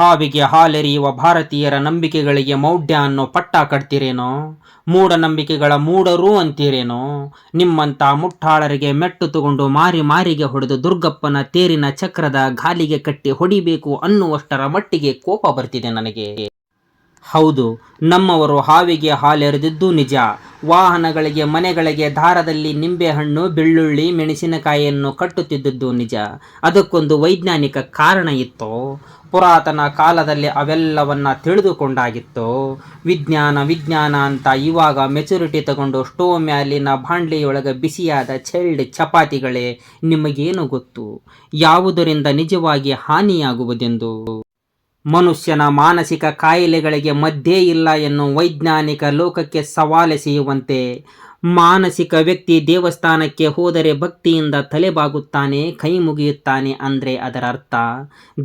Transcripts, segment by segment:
ಹಾವಿಗೆ ಹಾಲೆರೆಯುವ ಭಾರತೀಯರ ನಂಬಿಕೆಗಳಿಗೆ ಮೌಢ್ಯ ಅನ್ನೋ ಪಟ್ಟ ಕಟ್ತೀರೇನೋ? ಮೂಢನಂಬಿಕೆಗಳ ಮೂಡರು ಅಂತೀರೇನೋ? ನಿಮ್ಮಂಥ ಮುಟ್ಟಾಳರಿಗೆ ಮೆಟ್ಟು ತಗೊಂಡು ಮಾರಿ ಮಾರಿಗೆ ಹೊಡೆದು ದುರ್ಗಪ್ಪನ ತೇರಿನ ಚಕ್ರದ ಗಾಲಿಗೆ ಕಟ್ಟಿ ಹೊಡಿಬೇಕು ಅನ್ನುವಷ್ಟರ ಮಟ್ಟಿಗೆ ಕೋಪ ಬರ್ತಿದೆ ನನಗೆ. ಹೌದು, ನಮ್ಮವರು ಹಾವಿಗೆ ಹಾಲೆರೆದಿದ್ದು ನಿಜ. ವಾಹನಗಳಿಗೆ, ಮನೆಗಳಿಗೆ ದಾರದಲ್ಲಿ ನಿಂಬೆಹಣ್ಣು, ಬೆಳ್ಳುಳ್ಳಿ, ಮೆಣಸಿನಕಾಯಿಯನ್ನು ಕಟ್ಟುತ್ತಿದ್ದದ್ದು ನಿಜ. ಅದಕ್ಕೊಂದು ವೈಜ್ಞಾನಿಕ ಕಾರಣ ಇತ್ತು. ಪುರಾತನ ಕಾಲದಲ್ಲಿ ಅವೆಲ್ಲವನ್ನ ತಿಳಿದುಕೊಂಡಾಗಿತ್ತು. ವಿಜ್ಞಾನ ವಿಜ್ಞಾನ ಅಂತ ಇವಾಗ ಮೆಚುರಿಟಿ ತಗೊಂಡು ಸ್ಟೋವ್ ಮ್ಯಾಲಿನ ಬಾಂಡ್ಲಿಯೊಳಗೆ ಬಿಸಿಯಾದ ಚೈಲ್ಡ್ ಚಪಾತಿಗಳೇ ನಿಮಗೇನು ಗೊತ್ತು? ಯಾವುದರಿಂದ ನಿಜವಾಗಿ ಹಾನಿಯಾಗುವುದೆಂದು? ಮನುಷ್ಯನ ಮಾನಸಿಕ ಕಾಯಿಲೆಗಳಿಗೆ ಮಧ್ಯೆ ಇಲ್ಲ ಎನ್ನು ವೈಜ್ಞಾನಿಕ ಲೋಕಕ್ಕೆ ಸವಾಲೆಸೆಯುವಂತೆ ಮಾನಸಿಕ ವ್ಯಕ್ತಿ ದೇವಸ್ಥಾನಕ್ಕೆ ಹೋದರೆ ಭಕ್ತಿಯಿಂದ ತಲೆಬಾಗುತ್ತಾನೆ, ಕೈ ಮುಗಿಯುತ್ತಾನೆ ಅಂದರೆ ಅದರ ಅರ್ಥ.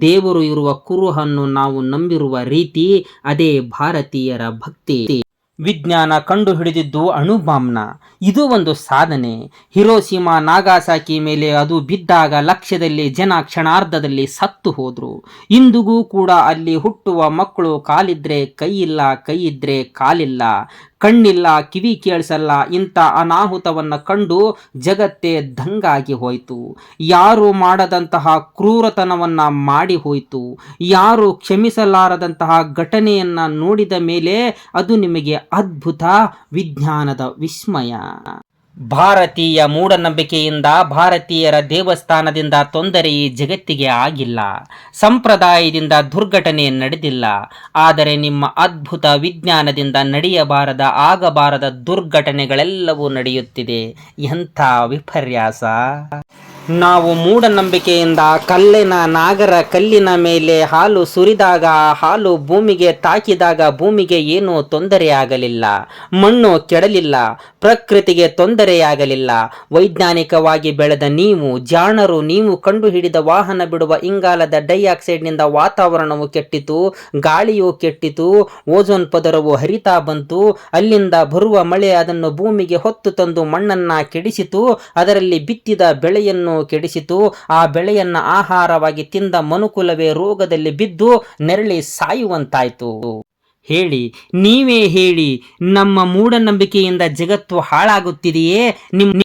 ದೇವರು ಇರುವ ಕುರುಹನ್ನು ನಾವು ನಂಬಿರುವ ರೀತಿ ಅದೇ ಭಾರತೀಯರ ಭಕ್ತಿ. ವಿಜ್ಞಾನ ಕಂಡು ಹಿಡಿದಿದ್ದು ಅಣುಬಾಂಬ್ನ. ಇದು ಒಂದು ಸಾಧನೆ. ಹಿರೋಸಿಮಾ ನಾಗಾಸಾಕಿ ಮೇಲೆ ಅದು ಬಿದ್ದಾಗ ಲಕ್ಷ್ಯದಲ್ಲಿ ಜನ ಕ್ಷಣಾರ್ಧದಲ್ಲಿ ಸತ್ತು ಹೋದ್ರು. ಇಂದಿಗೂ ಕೂಡ ಅಲ್ಲಿ ಹುಟ್ಟುವ ಮಕ್ಕಳು ಕಾಲಿದ್ರೆ ಕೈ ಇಲ್ಲ ಕೈ ಇದ್ರೆ ಕಾಲಿಲ್ಲ. ಕಣ್ಣಿಲ್ಲ, ಕಿವಿ ಕೇಳಿಸಲ್ಲ, ಇಂಥ ಅನಾಹುತವನ್ನು ಕಂಡು ಜಗತ್ತೇ ದಂಗಾಗಿ ಹೋಯಿತು. ಯಾರು ಮಾಡದಂತಹ ಕ್ರೂರತನವನ್ನು ಮಾಡಿ ಹೋಯಿತು. ಯಾರು ಕ್ಷಮಿಸಲಾರದಂತಹ ಘಟನೆಯನ್ನು ನೋಡಿದ ಮೇಲೆ ಅದು ನಿಮಗೆ ಅದ್ಭುತ ವಿಜ್ಞಾನದ ವಿಸ್ಮಯ. ಭಾರತೀಯ ಮೂಢನಂಬಿಕೆಯಿಂದ ಭಾರತೀಯರ ದೇವಸ್ಥಾನದಿಂದ ತೊಂದರೆ ಈ ಜಗತ್ತಿಗೆ ಆಗಿಲ್ಲ. ಸಂಪ್ರದಾಯದಿಂದ ದುರ್ಘಟನೆ ನಡೆದಿಲ್ಲ. ಆದರೆ ನಿಮ್ಮ ಅದ್ಭುತ ವಿಜ್ಞಾನದಿಂದ ನಡೆಯಬಾರದ, ಆಗಬಾರದ ದುರ್ಘಟನೆಗಳೆಲ್ಲವೂ ನಡೆಯುತ್ತಿದೆ. ಎಂಥ ವಿಪರ್ಯಾಸ! ನಾವು ಮೂಢನಂಬಿಕೆಯಿಂದ ಕಲ್ಲಿನ ನಾಗರ ಕಲ್ಲಿನ ಮೇಲೆ ಹಾಲು ಸುರಿದಾಗ, ಹಾಲು ಭೂಮಿಗೆ ತಾಕಿದಾಗ ಭೂಮಿಗೆ ಏನೂ ತೊಂದರೆಯಾಗಲಿಲ್ಲ. ಮಣ್ಣು ಕೆಡಲಿಲ್ಲ, ಪ್ರಕೃತಿಗೆ ತೊಂದರೆಯಾಗಲಿಲ್ಲ. ವೈಜ್ಞಾನಿಕವಾಗಿ ಬೆಳೆದ ನೀವು, ಜಾಣರು, ನೀವು ಕಂಡುಹಿಡಿದ ವಾಹನ ಬಿಡುವ ಇಂಗಾಲದ ಡೈಆಕ್ಸೈಡ್ನಿಂದ ವಾತಾವರಣವು ಕೆಟ್ಟಿತು, ಗಾಳಿಯು ಕೆಟ್ಟಿತು, ಓಜೋನ್ ಪದರವು ಹರಿತಾ ಬಂತು, ಅಲ್ಲಿಂದ ಬರುವ ಮಳೆ ಅದನ್ನು ಭೂಮಿಗೆ ಹೊತ್ತು ತಂದು ಮಣ್ಣನ್ನು ಕೆಡಿಸಿತು, ಅದರಲ್ಲಿ ಬಿತ್ತಿದ ಬೆಳೆಯನ್ನು ಕೆಡಿಸಿತು. ಆ ಬೆಳೆಯನ್ನ ಆಹಾರವಾಗಿ ತಿಂದ ಮನುಕುಲವೇ ರೋಗದಲ್ಲಿ ಬಿದ್ದು ನೆರಳಿ ಸಾಯುವಂತಾಯ್ತು. ಹೇಳಿ, ನೀವೇ ಹೇಳಿ, ನಮ್ಮ ಮೂಢನಂಬಿಕೆಯಿಂದ ಜಗತ್ತು ಹಾಳಾಗುತ್ತಿದೆಯೇ? ನಿಮ್